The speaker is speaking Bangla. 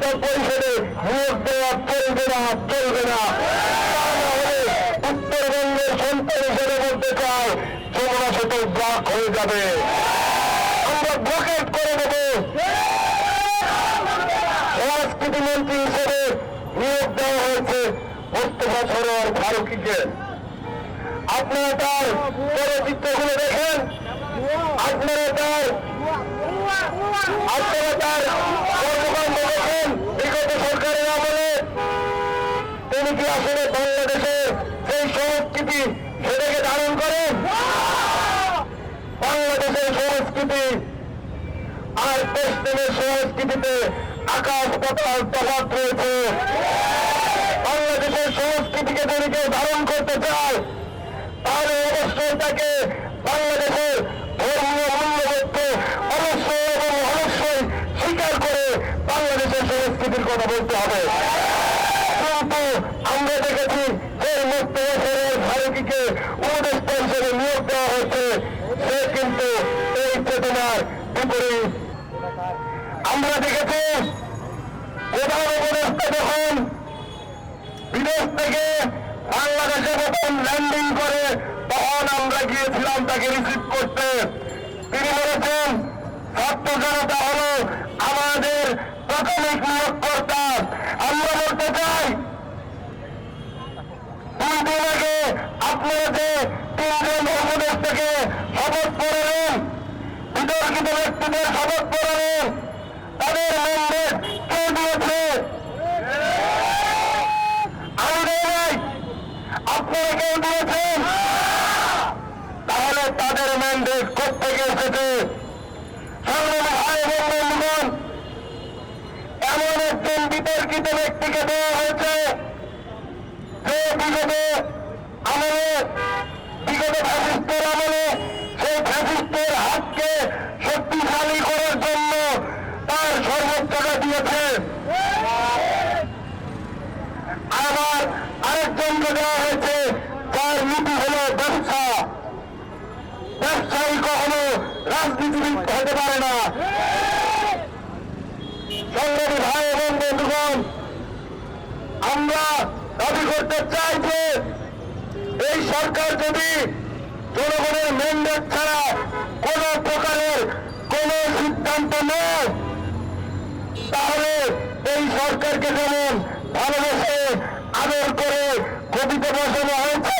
উপদেষ্টা পরিষদে ভোট দেওয়া চলবে না চলবে না। উত্তরবঙ্গের সন্ত্রাসের মধ্যে চাই তোমরা সেটা ব্লক হয়ে যাবে। আমরা ব্লকেট করে দেব। সংস্কৃতি মন্ত্রী হিসেবে নিয়োগ দেওয়া হয়েছে মোস্তফা সরোয়ার ফারুকিকে আপনারা তার চলচ্চিত্রগুলো দেখেন। আপনারা তার আপনারা তার কি আসলে বাংলাদেশে সেই সংস্কৃতি সেটাকে ধারণ করেন বাংলাদেশের সংস্কৃতি আর পশ্চিমের সংস্কৃতিতে আকাশ পাতাল তফাৎ রয়েছে। বাংলাদেশের সংস্কৃতিকে যদি কেউ ধারণ করতে চায়, তাহলে অবশ্যই তাকে বাংলাদেশের ধর্মীয় মূল্যবোধকে অবশ্যই এবং অবশ্যই স্বীকার করে বাংলাদেশের সংস্কৃতির কথা বলতে হবে কিন্তু আমরা দেখেছি যে মুক্ত বছরের নিয়োগ দেওয়া সে কিন্তু এই চেতনার বিপরীত। আমরা দেখেছি, প্রধান উপদেষ্টা যখন বিদেশ থেকে বাংলাদেশে ল্যান্ডিং করে, তখন আমরা গিয়েছিলাম তাকে রিসিভ করতে। তিনি বলেছেন, ছাত্র জনতা হলো আমাদের প্রাথমিক নিয়োগকর্তা আমরা বলতে চাই দুই দিন আগে আপনারা তাদের ম্যান্ডেট কে দিয়েছে? আমি তাহলে তাদের ম্যান্ডেট কোথেকে এসেছে? এমন একজন বিতর্কিত ব্যক্তিকে দেওয়া হয়েছে। যে বিগত আমলে, বিগত ফ্যাসিস্টের আমলে, সেই ফ্যাসিস্টের হাতকে শক্তিশালী করার জন্য তার সর্বোচ্চটা দিয়েছে। আবার আরেকজনকে দেওয়া হয়েছে, তার নীতি হল ব্যবসা। ব্যবসায়ী কখনো রাজনীতিবিদ হতে পারে না। সংগ্রামী ভাই এবং বন্ধুগণ, আমরা দাবি করতে চাই যে এই সরকার যদি জনগণের ম্যান্ডেট ছাড়া কোন প্রকারের কোন সিদ্ধান্ত নেয়, তাহলে এই সরকারকে যেমন ভালোবেসে আদর করে গদিতে বসানো হয়েছে